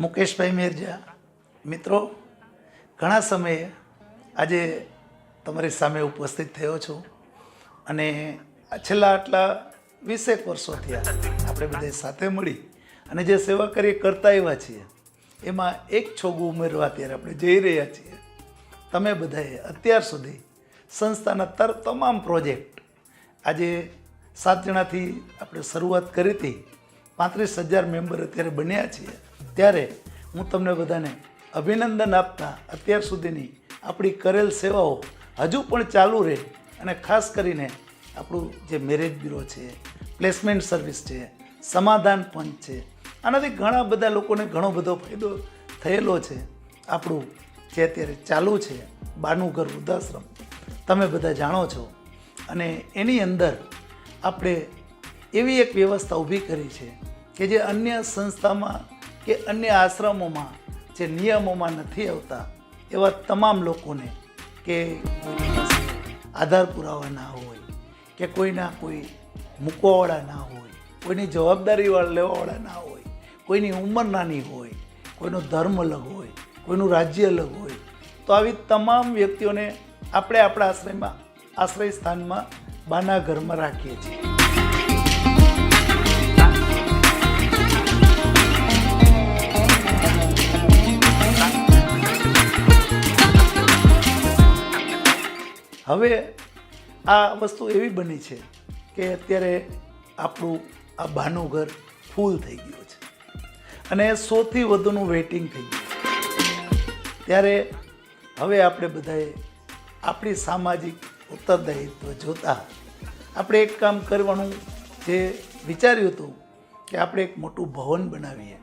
મુકેશભાઈ મેરજા, મિત્રો, ઘણા સમયે આજે તમારી સામે ઉપસ્થિત થયો છું અને છેલ્લા આટલા વીસેક વર્ષો થયા આપણે બધા સાથે મળી અને જે સેવા કરીએ કરતા એવા છીએ, એમાં એક છોગું ઉમેરવા અત્યારે આપણે જઈ રહ્યા છીએ. તમે બધાએ અત્યાર સુધી સંસ્થાના તર તમામ પ્રોજેક્ટ આજે સાત જણાથી આપણે શરૂઆત કરી હતી. પાંત્રીસ હજાર મેમ્બર અત્યારે બન્યા છીએ. ત્યારે હું તમને બધાને અભિનંદન આપતા અત્યાર સુધીની આપણી કરેલ સેવાઓ હજુ પણ ચાલુ રહે અને ખાસ કરીને આપણું જે મેરેજ બ્યુરો છે, પ્લેસમેન્ટ સર્વિસ છે, સમાધાન પંચ છે, આનાથી ઘણા બધા લોકોને ઘણો બધો ફાયદો થયેલો છે. આપણું જે અત્યારે ચાલુ છે બાનુઘર વૃદ્ધાશ્રમ, તમે બધા જાણો છો. અને એની અંદર આપણે એવી એક વ્યવસ્થા ઊભી કરી છે કે જે અન્ય સંસ્થામાં કે અન્ય આશ્રમોમાં જે નિયમોમાં નથી આવતા, એવા તમામ લોકોને કે આધાર પુરાવા ના હોય, કે કોઈના કોઈ મૂકવાવાળા ના હોય, કોઈની જવાબદારીવાળા લેવાવાળા ના હોય, કોઈની ઉંમર નાની હોય, કોઈનો ધર્મ અલગ હોય, કોઈનું રાજ્ય અલગ હોય, તો આવી તમામ વ્યક્તિઓને આપણે આપણા આશ્રયમાં આશ્રય સ્થાનમાં બાના ઘરમાં રાખીએ છીએ. હવે આ વસ્તુ એવી બની છે કે અત્યારે આપણું આ ભાનુઘર ફૂલ થઈ ગયું છે. અને સોથી વધુનું વેઇટિંગ થઈ ગયું ત્યારે હવે આપણે બધાએ આપણી સામાજિક ઉત્તરદાયિત્વ જોતા આપણે એક કામ કરવાનું જે વિચાર્યું હતું કે આપણે એક મોટું ભવન બનાવીએ.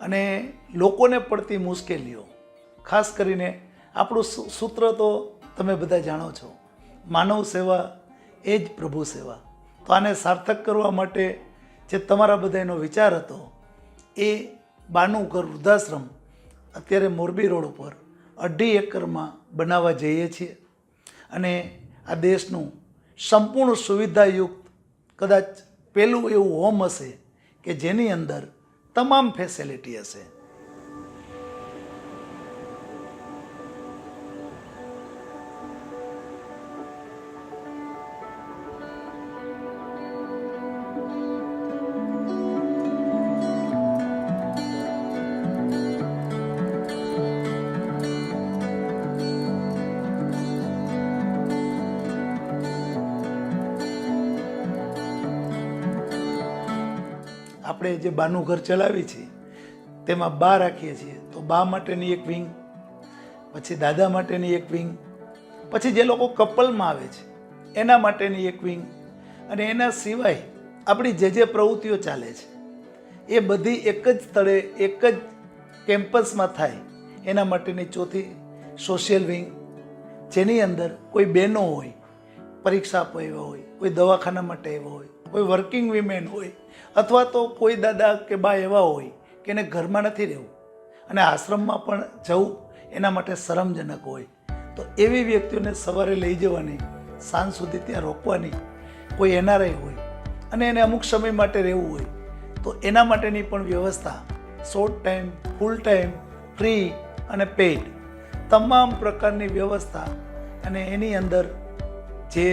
અને લોકોને પડતી મુશ્કેલીઓ, ખાસ કરીને આપણું સૂત્ર તો તમે બધા જાણો છો. માનવ સેવા એ જ પ્રભુ સેવા. તો આને સાર્થક કરવા માટે જે તમારા બધાનો વિચાર હતો, એ બાનું વૃદ્ધાશ્રમ અત્યારે મોરબી રોડ ઉપર અઢી એકરમાં બનાવવા જઈએ છીએ. અને આ દેશનું સંપૂર્ણ સુવિધાયુક્ત, કદાચ પહેલું એવું હોમ હશે કે જેની અંદર તમામ ફેસિલિટી હશે. આપણે જે બાનું ઘર ચલાવીએ છીએ, તેમાં બા રાખીએ છીએ. તો બા માટેની એક વિંગ પછી દાદા માટેની એક વિંગ પછી જે લોકો કપલમાં આવે છે, એના માટેની એક વિંગ અને એના સિવાય આપણી જે જે પ્રવૃત્તિઓ ચાલે છે, એ બધી એક જ સ્થળે, એક જ કેમ્પસમાં થાય, એના માટેની ચોથી સોશિયલ વિંગ જેની અંદર કોઈ બહેનો હોય, પરીક્ષા આપવા એવા હોય, કોઈ દવાખાના માટે એવા હોય કોઈ વર્કિંગ વિમેન હોય, અથવા તો કોઈ દાદા કે બા એવા હોય કે એને ઘરમાં નથી રહેવું અને આશ્રમમાં પણ જવું એના માટે શરમજનક હોય, તો એવી વ્યક્તિઓને સવારે લઈ જવાની, સાંજ સુધી ત્યાં રોકવાની કોઈ એનઆરઆઈ હોય અને એને અમુક સમય માટે રહેવું હોય, તો એના માટેની પણ વ્યવસ્થા short time full time free અને પેઇડ તમામ પ્રકારની વ્યવસ્થા અને એની અંદર જે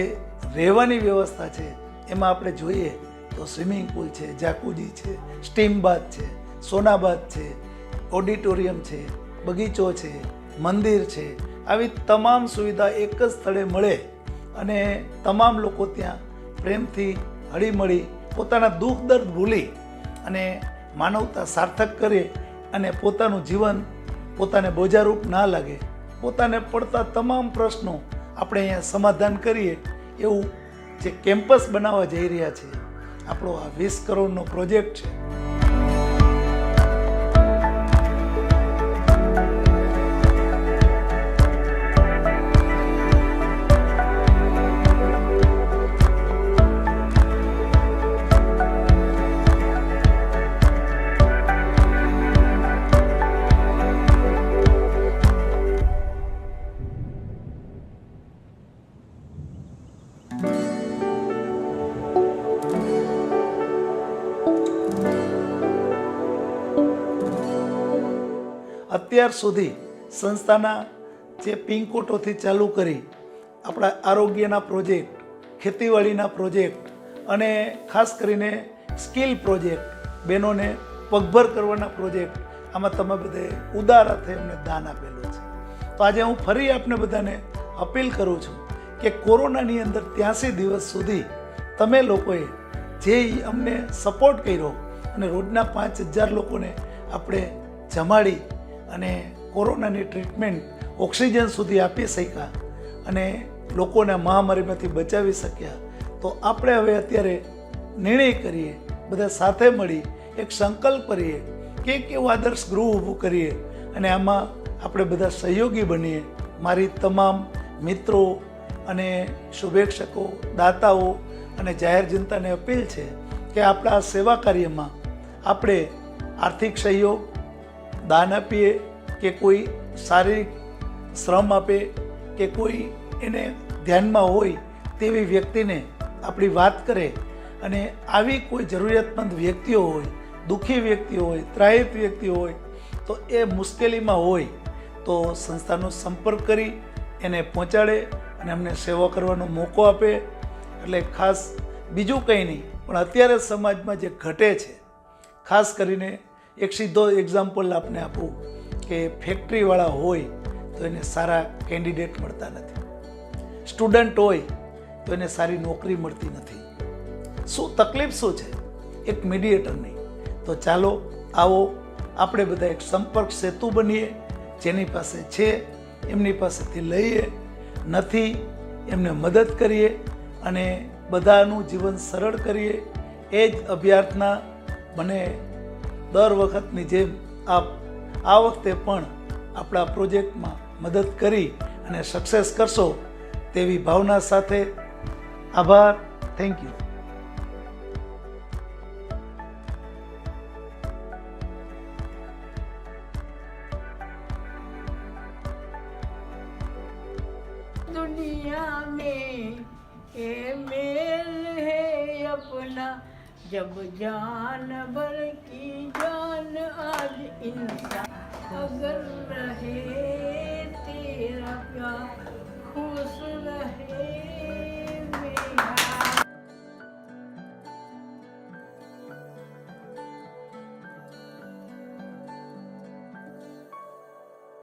રહેવાની વ્યવસ્થા છે એમાં આપણે જોઈએ તો સ્વિમિંગ પુલ છે, જાકુજી છે, સ્ટીમ બાથ છે સોનાબાદ છે, ઓડિટોરિયમ છે, બગીચો છે, મંદિર છે. આવી તમામ સુવિધા એક જ સ્થળે મળે અને તમામ લોકો ત્યાં પ્રેમથી હળીમળી પોતાના દુઃખ દર્દ ભૂલી અને માનવતા સાર્થક કરે અને પોતાનું જીવન પોતાને બોજારૂપ ના લાગે. પોતાને પડતા તમામ પ્રશ્નો આપણે અહીંયા સમાધાન કરીએ એવું જે કેમ્પસ બનાવવા જઈ રહ્યા છે આપણો આ વીસ કરોડનો પ્રોજેક્ટ છે. અત્યાર સુધી સંસ્થાના જે પિંકોટોથી ચાલુ કરી આપણા આરોગ્યના પ્રોજેક્ટ, ખેતીવાડીના પ્રોજેક્ટ અને ખાસ કરીને સ્કિલ પ્રોજેક્ટ, બહેનોને પગભર કરવાના પ્રોજેક્ટ, આમાં તમે બધે ઉદાર અર્થે અમને દાન આપેલું છે. તો આજે હું ફરી આપને બધાને અપીલ કરું છું કે કોરોનાની અંદર ત્યાંસી દિવસ સુધી તમે લોકોએ જે અમને સપોર્ટ કર્યો અને રોજના પાંચ હજાર લોકોને આપણે જમાડી અને કોરોનાની ટ્રીટમેન્ટ ઓક્સિજન સુધી આપી શક્યા અને લોકોને મહામારીમાંથી બચાવી શક્યા. તો આપણે હવે અત્યારે નિર્ણય કરીએ, બધા સાથે મળી એક સંકલ્પ કરીએ કે એક એવું આદર્શ ગૃહ ઊભું કરીએ અને આમાં આપણે બધા સહયોગી બનીએ. મારી તમામ મિત્રો અને શુભેચ્છકો, દાતાઓ અને જાહેર જનતાને અપીલ છે કે આપણા સેવા કાર્યમાં આપણે આર્થિક સહયોગ, દાન આપીએ કે કોઈ શારીરિક શ્રમ આપે, કે કોઈ એને ધ્યાનમાં હોય તેવી વ્યક્તિને આપણી વાત કરે અને આવી કોઈ જરૂરિયાતમંદ વ્યક્તિઓ હોય, દુઃખી વ્યક્તિઓ હોય, ત્રાહિત વ્યક્તિઓ હોય, તો એ મુશ્કેલીમાં હોય, તો સંસ્થાનો સંપર્ક કરી, એને પહોંચાડે અને અમને સેવા કરવાનો મોકો આપે એટલે ખાસ બીજું કંઈ નહીં, પણ અત્યારે સમાજમાં જે ઘટે છે, ખાસ કરીને એક સીધો એક્ઝામ્પલ આપને આપું કે ફેક્ટરીવાળા હોય તો એને સારા કેન્ડિડેટ મળતા નથી. સ્ટુડન્ટ હોય તો એને સારી નોકરી મળતી નથી. શું તકલીફ શું છે? એક મીડિયેટરની તો ચાલો આવો આપણે બધા એક સંપર્ક સેતુ બનીએ, જેની પાસે છે, એમની પાસેથી લઈએ, નથી, એમને મદદ કરીએ અને બધાનું જીવન સરળ કરીએ એ જ અભ્યર્થના મને દર વખતની જેમ આપ આ વખતે પણ આપણા પ્રોજેક્ટમાં મદદ કરી અને સક્સેસ કરશો તેવી ભાવના સાથે આભાર થેન્ક યુ दुनिया में ये मेल है अपना जब जान भर की जान आज इंसान अगर रहे